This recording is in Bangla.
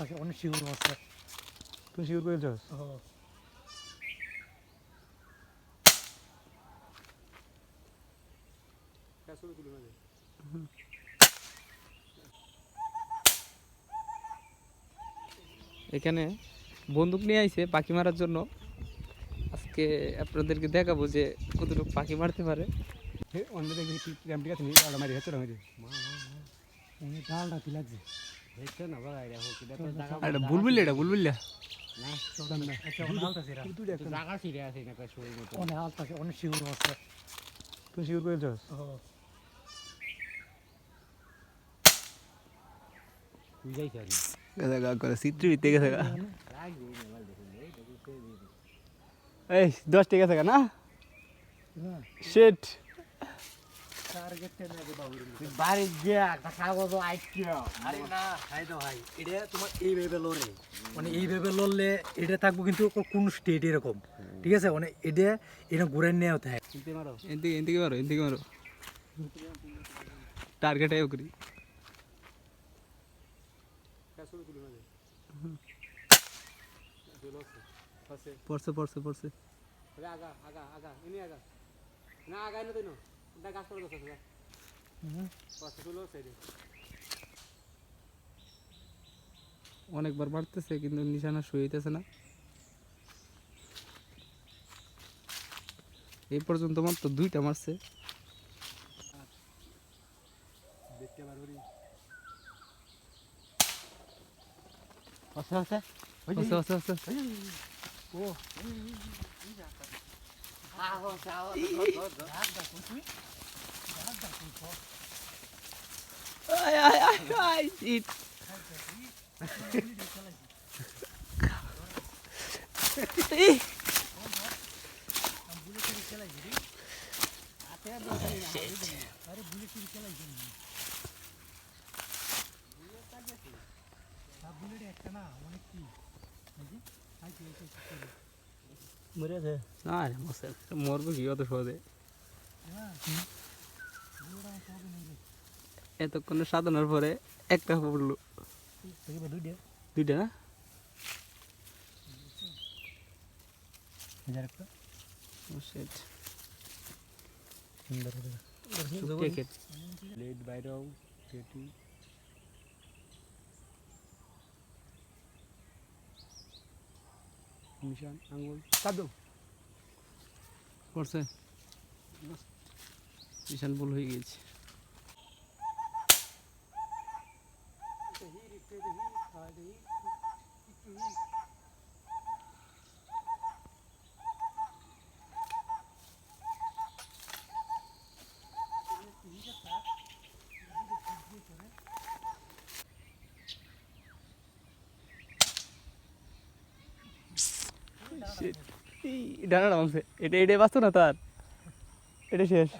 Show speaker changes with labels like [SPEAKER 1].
[SPEAKER 1] হালতাছে অনেক শিউর হচ্ছে
[SPEAKER 2] তুই শিওর করে যাস
[SPEAKER 3] এখানে বন্দুক নিয়ে আইছে পাখি মারার জন্য আজকে আপনাদেরকে দেখাবো যে কতটুকু পাখি মারতে পারে
[SPEAKER 2] অন্য দেখবি র্যাম ঠিক আছে নি আর মারি হাতে রঙে
[SPEAKER 1] অনেক ডালটা কি লাগছে আচ্ছা
[SPEAKER 3] দশ ঠিক আছে না শেট
[SPEAKER 1] বাড়ি গিয়া একটা কাগজ আইকিও আরে না হাই এটা তোমার এইভাবে লড়ে মানে এইভাবে লড়লে এটা থাকব কিন্তু কোন স্টেট এরকম ঠিক আছে মানে এটা এটা ঘুরে থাকে
[SPEAKER 3] এদিকে এদিকে মারো এদিকে মারো টার্গেট আয়ো করি পড়ছে পড়ছে পড়ছে অনেকবার বাড়তেছে কিন্তু নিশানা শুয়েতেছে না। এই পর্যন্ত মাত্র দুইটা মারছে।
[SPEAKER 1] আচ্ছা। আচ্ছা
[SPEAKER 3] আস্তে আস্তে আস্তে আয় আয় আয় আয় ইট এই
[SPEAKER 1] মরেছে
[SPEAKER 3] আরে মশা মরবে কি অত সহজে এতক্ষণে সাধনার পরে একটা পড়ল।
[SPEAKER 1] দুইটা
[SPEAKER 3] না?
[SPEAKER 2] আঙ্গুল কাদো
[SPEAKER 3] করছে বিশাল ভুল হয়ে গেছে ডানা নামছে এটা এটা বাঁচতো না তার? এটা শেষ।